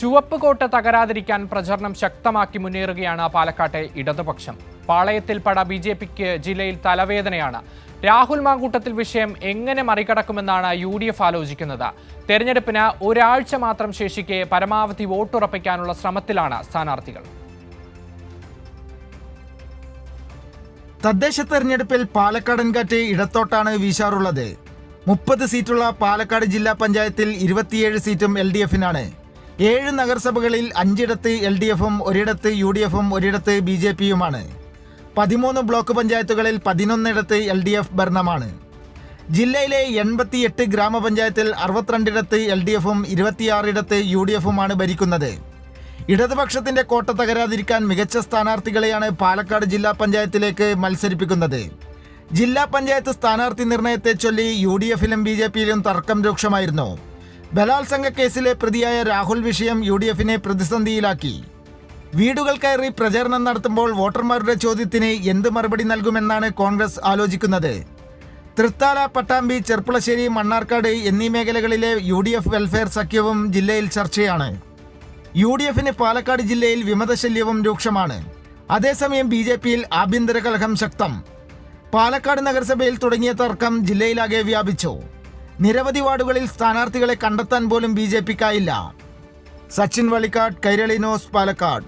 ചുവപ്പ് കോട്ട തകരാതിരിക്കാൻ പ്രചരണം ശക്തമാക്കി മുന്നേറുകയാണ് പാലക്കാട്ടെ ഇടതുപക്ഷം. പാളയത്തിൽ പട ബി ജെ പിക്ക് ജില്ലയിൽ തലവേദനയാണ്. രാഹുൽ മാങ്കൂട്ടത്തിൽ വിഷയം എങ്ങനെ മറികടക്കുമെന്നാണ് യു ഡി എഫ് ആലോചിക്കുന്നത്. തെരഞ്ഞെടുപ്പിന് ഒരാഴ്ച മാത്രം ശേഷിക്കെ പരമാവധി വോട്ടുറപ്പിക്കാനുള്ള ശ്രമത്തിലാണ് സ്ഥാനാർത്ഥികൾ. തദ്ദേശ തെരഞ്ഞെടുപ്പിൽ പാലക്കാടൻ കാറ്റ് ഇടത്തോട്ടാണ് വീശാറുള്ളത്. മുപ്പത് സീറ്റുള്ള പാലക്കാട് ജില്ലാ പഞ്ചായത്തിൽ ഇരുപത്തിയേഴ് സീറ്റും എൽ ഡി എഫിനാണ്. ഏഴ് നഗരസഭകളിൽ അഞ്ചിടത്ത് എൽ ഡി എഫും ഒരിടത്ത് യു ഡി എഫും ഒരിടത്ത് ബി ജെ പിയുമാണ് പതിമൂന്ന് ബ്ലോക്ക് പഞ്ചായത്തുകളിൽ പതിനൊന്നിടത്ത് എൽ ഡി എഫ് ഭരണമാണ്. ജില്ലയിലെ എൺപത്തിയെട്ട് ഗ്രാമപഞ്ചായത്തിൽ അറുപത്തിരണ്ടിടത്ത് എൽ ഡി എഫും ഇരുപത്തിയാറിടത്ത് യു ഡി എഫുമാണ് ഭരിക്കുന്നത്. ഇടതുപക്ഷത്തിന്റെ കോട്ട തകരാതിരിക്കാൻ മികച്ച സ്ഥാനാർത്ഥികളെയാണ് പാലക്കാട് ജില്ലാ പഞ്ചായത്തിലേക്ക് മത്സരിപ്പിക്കുന്നത്. ജില്ലാ പഞ്ചായത്ത് സ്ഥാനാർത്ഥി നിർണയത്തെ ചൊല്ലി യു ഡി എഫിലും ബി ജെ പിയിലും തർക്കം രൂക്ഷമായിരുന്നു. ബലാത്സംഗ കേസിലെ പ്രതിയായ രാഹുൽ വിഷയം യു ഡി എഫിനെ പ്രതിസന്ധിയിലാക്കി. വീടുകൾ കയറി പ്രചരണം നടത്തുമ്പോൾ വോട്ടർമാരുടെ ചോദ്യത്തിന് എന്ത് മറുപടി നൽകുമെന്നാണ് കോൺഗ്രസ് ആലോചിക്കുന്നത്. തൃത്താല പട്ടാമ്പി ചെർപ്പുളശ്ശേരി മണ്ണാർക്കാട് എന്നീ മേഖലകളിലെ യു ഡി എഫ് വെൽഫെയർ സഖ്യവും ജില്ലയിൽ ചർച്ചയാണ്. യു ഡി എഫിന് പാലക്കാട് ജില്ലയിൽ വിമതശല്യവും രൂക്ഷമാണ്. അതേസമയം ബി ജെ പിയിൽ ആഭ്യന്തര കലഹം ശക്തം. പാലക്കാട് നഗരസഭയിൽ തുടങ്ങിയ തർക്കം ജില്ലയിലാകെ വ്യാപിച്ചു. നിരവധി വാർഡുകളിൽ സ്ഥാനാർത്ഥികളെ കണ്ടെത്താൻ പോലും ബി ജെ പിക്കായില്ല. സച്ചിൻ വളിക്കാട് കൈരളിനോസ് പാലക്കാട്.